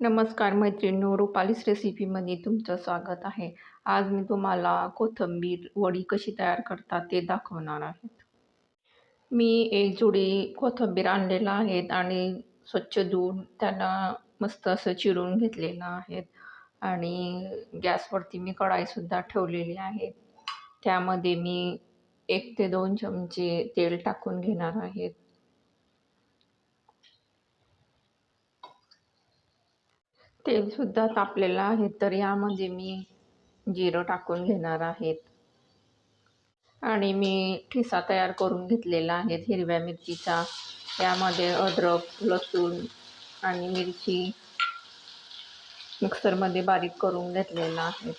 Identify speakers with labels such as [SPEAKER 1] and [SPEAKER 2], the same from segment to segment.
[SPEAKER 1] नमस्कार मैत्रिणींनो रुपालीस रेसिपीमध्ये तुमचं स्वागत आहे. आज मी तुम्हाला कोथिंबीर वडी कशी तयार करतात ते दाखवणार आहेत मी एक जुडी कोथिंबीर आणलेला आहेत आणि स्वच्छ धुवून त्याला मस्त असं चिरून घेतलेलं आहे आणि गॅसवरती मी कढाईसुद्धा ठेवलेली आहे. त्यामध्ये मी एक ते दोन चमचे तेल टाकून घेणार आहेत तेलसुद्धा तापलेलं आहे तर यामध्ये मी जिरं टाकून घेणार आहेत. आणि मी ठिसा तयार करून घेतलेला आहे हिरव्या मिरचीचा. यामध्ये अद्रक लसूण आणि मिरची मिक्सरमध्ये बारीक करून घेतलेला आहे.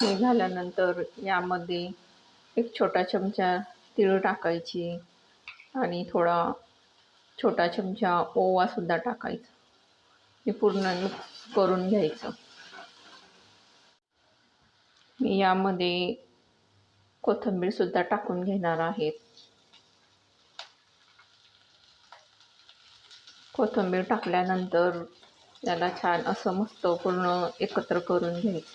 [SPEAKER 1] हे झाल्यानंतर यामध्ये एक छोटा चमचा तीळ टाकायची. आणि थोडा छोटा चमचा ओवासुद्धा टाकायचा. हे पूर्ण मिक्स करून घ्यायचं. मी यामध्ये कोथिंबीरसुद्धा टाकून घेणार आहेत कोथिंबीर टाकल्यानंतर त्याला छान असं मस्त पूर्ण एकत्र करून घ्यायचं.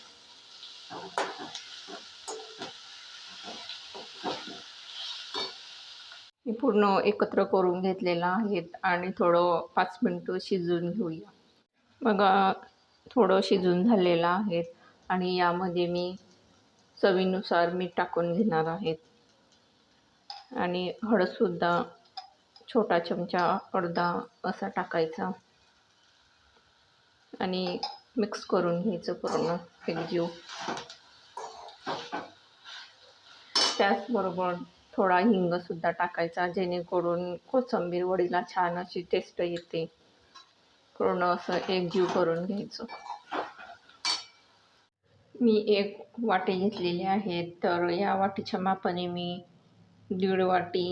[SPEAKER 1] हे पूर्ण एकत्र करून घेतलेलं आहे आणि थोडं पाच मिनटं शिजून घेऊया. मग थोडं शिजून झालेलं आहे आणि यामध्ये मी चवीनुसार मीठ टाकून घेणार आहेत आणि हळदसुद्धा छोटा चमचा अर्धा असा टाकायचा. आणि मिक्स करून घ्यायचं पूर्ण एकजीव. त्याचबरोबर थोडा हिंगसुद्धा टाकायचा जेणेकरून कोथिंबीर वडीला छान अशी टेस्ट येते. पूर्ण असं एकजीव करून घ्यायचं. मी एक वाटी घेतलेली आहे तर या वाटीच्या मापाने मी दीड वाटी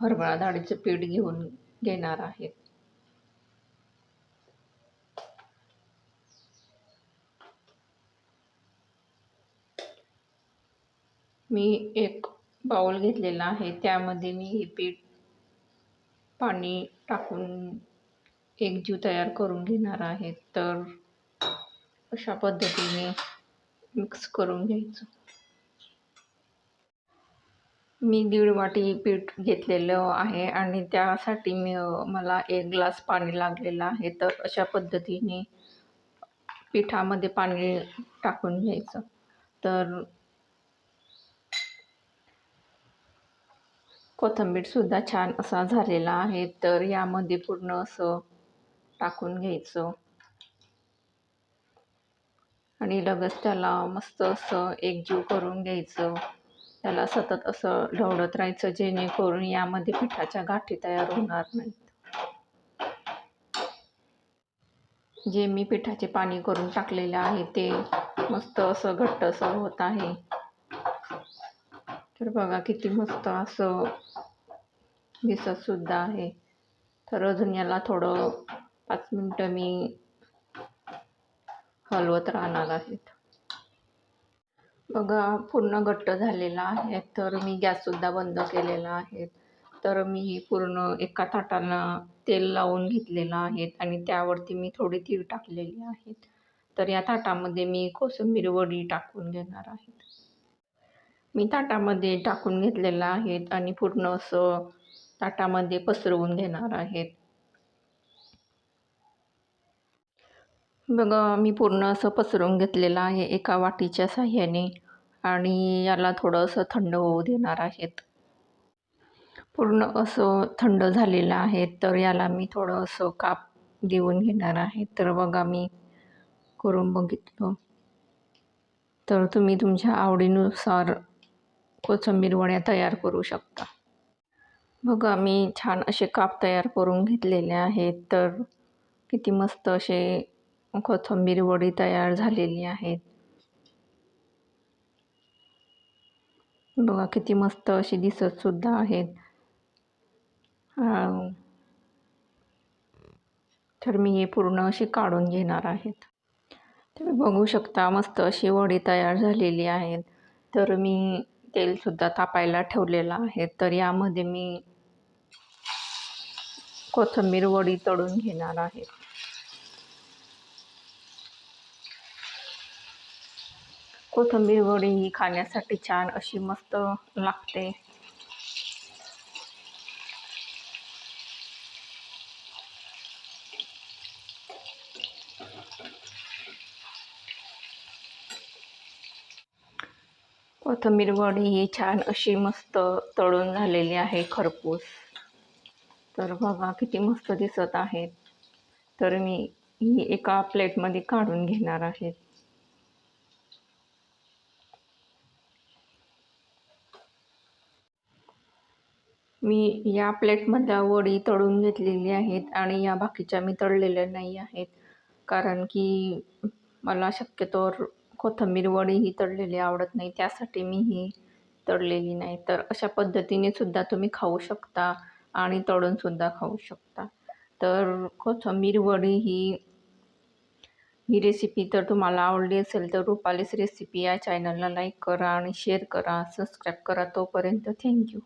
[SPEAKER 1] हरभरा डाळीचं पीठ घेऊन घेणार आहे. मी एक बाउल घेतलेला आहे. त्यामध्ये मी हे पीठ पाणी टाकून एक जीव तयार करून घेणार आहे. तर अशा पद्धतीने मिक्स करून घ्यायचं. मी दीड वाटी पीठ घेतलेलं आहे आणि त्यासाठी मी मला एक ग्लास पाणी लागलेलं आहे. तर अशा पद्धतीने पिठामध्ये पाणी टाकून घ्यायचं. तर कोथंबीरसुद्धा छान असा झालेला आहे. तर यामध्ये पूर्ण असं टाकून घ्यायचं. आणि लगेच त्याला मस्त असं एकजीव करून घ्यायचं. त्याला सतत असं ढवळत राहायचं जेणेकरून यामध्ये पिठाच्या गाठी तयार होणार नाहीत. जे मी पिठाचे पाणी करून टाकलेले आहे ते मस्त असं घट्ट असं होत आहे. तर बघा किती मस्त असं दिसतसुद्धा आहे. तर अजून याला थोडं पाच मिनटं मी हलवत राहणार आहेत बघा पूर्ण घट्ट झालेला आहे. तर मी गॅससुद्धा बंद केलेला आहे. तर मी पूर्ण एका ताटाला तेल लावून घेतलेलं आहे आणि त्यावरती मी थोडी तीळ टाकलेली आहेत तर या ताटामध्ये मी कोसंबीर वडी टाकून घेणार आहेत मी ताटामध्ये टाकून घेतलेलं आहेत आणि पूर्ण असं ताटामध्ये पसरवून घेणार आहेत. बघा मी पूर्ण असं पसरवून घेतलेलं आहे एका वाटीच्या साह्याने आणि याला थोडंसं थंड होऊ देणार आहेत. पूर्ण असं थंड झालेलं आहे तर याला मी थोडं असं काप देऊन घेणार आहे. तर बघा मी करून बघितलं. तर तुम्ही तुमच्या आवडीनुसार कोथिंबीर वड्या तयार करू शकता. बघा मी छान असे काप तयार करून घेतलेले आहेत. तर किती मस्त असे कोथिंबीर वडी तयार झालेली आहेत. बघा किती मस्त अशी दिसतसुद्धा आहेत. तर मी हे पूर्ण अशी काढून घेणार आहेत. तुम्ही बघू शकता मस्त अशी वडी तयार झालेली आहेत. तर मी तेलसुद्धा तापायला ठेवलेलं आहे. तर यामध्ये मी कोथंबीर वडी तळून घेणार आहे. कोथिंबीर वडी ही खाण्यासाठी छान अशी मस्त लागते. कोथंबीर वडी ही छान अशी मस्त तळून झालेली आहे खरपूस. तर बघा किती मस्त दिसत आहेत. तर मी ही एका प्लेटमध्ये काढून घेणार आहे. मी या प्लेटमधल्या वडी तळून घेतलेली आहेत आणि या बाकीच्या मी तळलेल्या नाही आहेत. कारण की मला शक्यतोवर कोथिंबीर वडी ही तळलेली आवडत नाही. त्यासाठी मी ही तळलेली नाही. तर अशा पद्धतीने सुद्धा तुम्ही खाऊ शकता आणि तळूनसुद्धा खाऊ शकता. तर कोथिंबीर वडी ही ही रेसिपी तर तुम्हाला आवडली असेल तर रुपालीस रेसिपी या चॅनलला लाईक करा आणि शेअर करा. सबस्क्राईब करा तोपर्यंत. थँक्यू